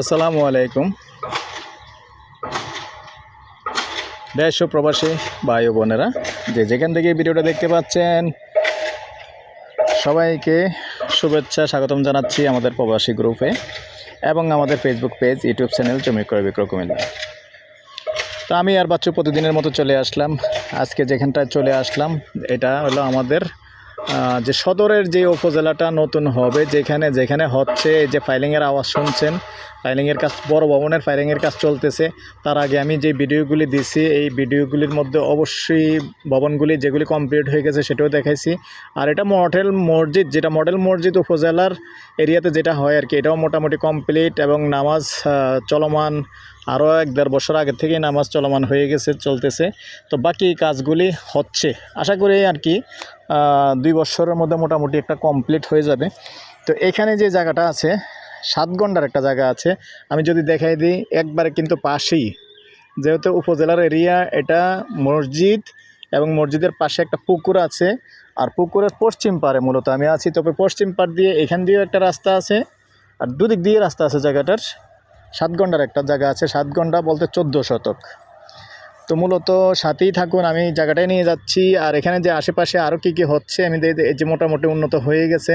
আসসালামু আলাইকুম। দেশ প্রবাসী ভাই ও বোনেরা, যে যেখান থেকে ভিডিওটা দেখতে পাচ্ছেন, সবাইকে শুভেচ্ছা, স্বাগতম জানাচ্ছি আমাদের প্রবাসী গ্রুপে এবং আমাদের ফেসবুক পেজ ইউটিউব চ্যানেল জমি ক্রয় বিক্রয় কুমিল্লা। তো আমি আর বাচ্চু প্রতিদিনের মতো চলে আসলাম। আজকে যেখানটায় চলে আসলাম, এটা হলো আমাদের যে সদরের যে উপজেলাটা নতুন হবে, যেখানে যেখানে হচ্ছে যে ফাইলিংয়ের আওয়াজ শুনছেন ফাইলিংয়ের কাজ বড় ভবনের ফাইলিংয়ের কাজ চলতেছে। তার আগে আমি যে ভিডিওগুলি দিছি, এই ভিডিওগুলির মধ্যে অবশ্যই ভবনগুলি যেগুলি কমপ্লিট হয়ে গেছে সেটাও দেখাইছি। আর এটা মডেল মসজিদ, যেটা মডেল মসজিদ উপজেলার এরিয়াতে যেটা হয় আর কি, এটাও মোটামুটি কমপ্লিট এবং নামাজ চলমান আরও এক দেড় বছর আগে থেকেই নামাজ চলমান হয়ে গেছে, চলতেছে। তো বাকি কাজগুলি হচ্ছে। আশা করি আর কি দুই বছরের মধ্যে মোটামুটি একটা কমপ্লিট হয়ে যাবে। তো এখানে যে জায়গাটা আছে, সাত ঘণ্টার একটা জায়গা আছে। আমি যদি দেখাই দিই, একবারে কিন্তু পাশেই। যেহেতু উপজেলার এরিয়া, এটা মসজিদ এবং মসজিদের পাশে একটা পুকুর আছে। আর পুকুরের পশ্চিম পারে মূলত আমি আছি, তবে পশ্চিম পার দিয়ে এখান দিয়েও একটা রাস্তা আছে। আর দুদিক দিয়ে রাস্তা আছে জায়গাটার। সাত একটা জায়গা আছে, সাত ঘণ্টা বলতে চোদ্দ শতক। তো মূলত সাথেই থাকুন, আমি জায়গাটায় নিয়ে যাচ্ছি। আর এখানে যে আশেপাশে আরও কী কী হচ্ছে, আমি যে মোটামুটি উন্নত হয়ে গেছে।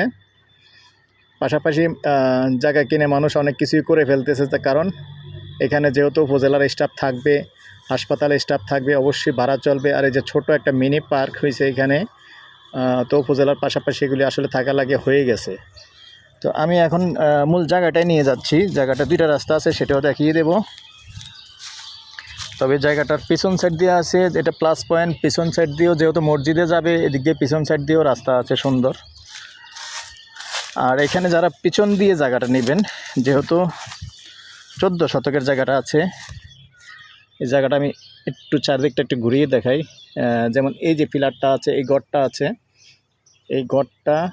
পাশাপাশি জায়গা কিনে মানুষ অনেক কিছুই করে ফেলতেছে কারণ এখানে যেহেতু উপজেলার স্টাফ থাকবে হাসপাতালে স্টাফ থাকবে, অবশ্যই ভাড়া চলবে। আর এই যে ছোট একটা মিনি পার্ক হয়েছে এখানে তো উপজেলার পাশাপাশি এগুলি আসলে থাকা লাগে হয়ে গেছে। তো আমি এখন মূল জায়গাটায় নিয়ে যাচ্ছি। জায়গাটা দুইটা রাস্তা আছে সেটাও দেখিয়ে দেবো। তবে জায়গাটার পিছন সাইড দিয়ে আছে এটা প্লাস পয়েন্ট পিছন সাইড দিয়েও যেহেতু মসজিদে যাবে এদিক দিয়ে পিছন সাইড দিয়েও রাস্তা আছে সুন্দর। আর এখানে যারা পিছন দিয়ে জায়গাটা নেবেন যেহেতু চোদ্দ শতকের জায়গাটা আছে এই জায়গাটা আমি একটু চারদিকটা একটু ঘুরিয়ে দেখাই। যেমন এই যে পিলারটা আছে এই গড়টা আছে এই আহ,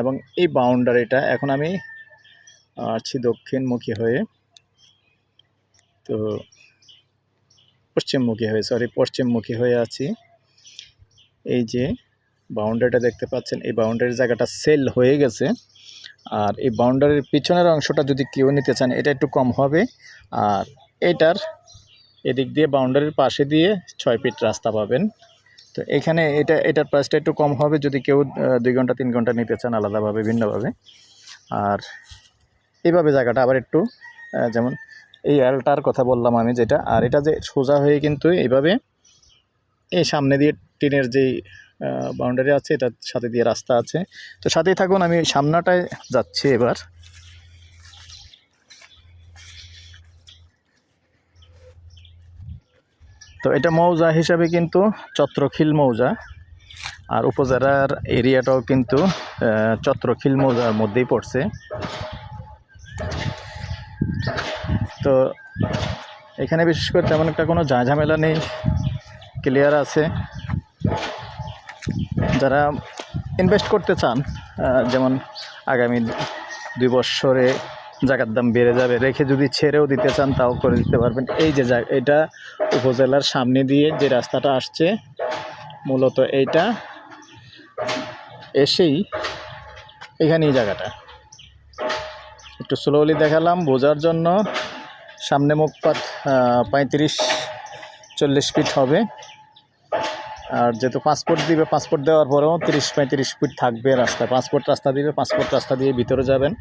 এবং এই বাউন্ডারিটা এখন আমি আছি দক্ষিণমুখী হয়ে। তো পশ্চিমমুখী হয়ে সরি পশ্চিমমুখী হয়ে আছি। এই যে বাউন্ডারিটা দেখতে পাচ্ছেন, এই বাউন্ডারির জায়গাটা সেল হয়ে গেছে। আর এই বাউন্ডারির পিছনের অংশটা যদি কেউ নিতে চান, এটা একটু কম হবে। আর এটার এদিক দিয়ে, বাউন্ডারির পাশে দিয়ে ছয় ফিট রাস্তা পাবেন। তো এখানে এটা, এটার প্রাইসটা একটু কম হবে যদি কেউ দুই ঘণ্টা, তিন ঘণ্টা নিতে চান আলাদাভাবে, ভিন্নভাবে। আর এইভাবে জায়গাটা আবার একটু যেমন এই অ্যালটার কথা বললাম আমি যেটা, আর এটা যে সোজা হয়ে কিন্তু এইভাবে এই সামনে দিয়ে টিনের যেই বাউন্ডারি আছে, এটার সাথে দিয়ে রাস্তা আছে। তো সাথেই থাকুন, আমি সামনাটায় যাচ্ছি এবার। তো এটা মৌজা হিসাবে কিন্তু চত্রখিল মৌজা। আর উপজেলার এরিয়াটাও কিন্তু চত্রখিল মৌজার মধ্যেই পড়ছে। তো এখানে বিশেষ করে তেমন একটা কোনো যা ঝামেলা নেই ক্লিয়ার আছে। যারা ইনভেস্ট করতে চান যেমন আগামী দুই বছরে জায়গার দাম বেড়ে যাবে। রেখে যদি ছেড়েও দিতে চান, তাও করে দিতে পারবেন। এই যে এটা উপজেলার সামনে দিয়ে যে রাস্তাটা আসছে, মূলত এইটা। এসেই এখানেই জায়গাটা। একটু স্লোলি দেখালাম, বোঝার জন্য। সামনে মুখপাত পঁয়ত্রিশ, চল্লিশ ফিট হবে। আর যেহেতু পাসপোর্ট দিবে পাসপোর্ট দেওয়ার পরেও তিরিশ, পঁয়ত্রিশ ফিট থাকবে রাস্তা। পাসপোর্ট রাস্তা দিবে পাসপোর্ট রাস্তা দিয়ে ভিতরে যাবেন।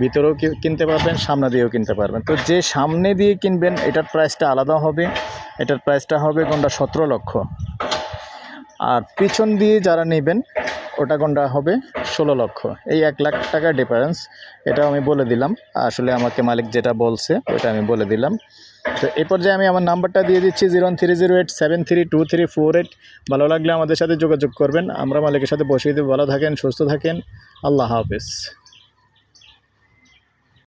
ভিতরেও কিনতে পারবেন, সামনে দিয়েও কিনতে পারবেন। তো যে সামনে দিয়ে কিনবেন, এটার প্রাইসটা আলাদা হবে। এটার প্রাইসটা হবে কোনটা সতেরো লক্ষ। আর পিছন দিয়ে যারা নেবেন, ওটা কোনটা হবে ষোলো লক্ষ। এই এক লাখ টাকার ডিফারেন্স এটাও আমি বলে দিলাম। আসলে আমাকে মালিক যেটা বলছে ওটা আমি বলে দিলাম। তো এই পর্যায়ে আমি আমার নাম্বারটা দিয়ে দিচ্ছি, zero three zero eight seven three two three four eight. ভালো লাগলে আমাদের সাথে যোগাযোগ করবেন। আমরা মালিকের সাথে বসিয়ে দেবো। ভালো থাকেন, সুস্থ থাকেন। আল্লাহ হাফেজ।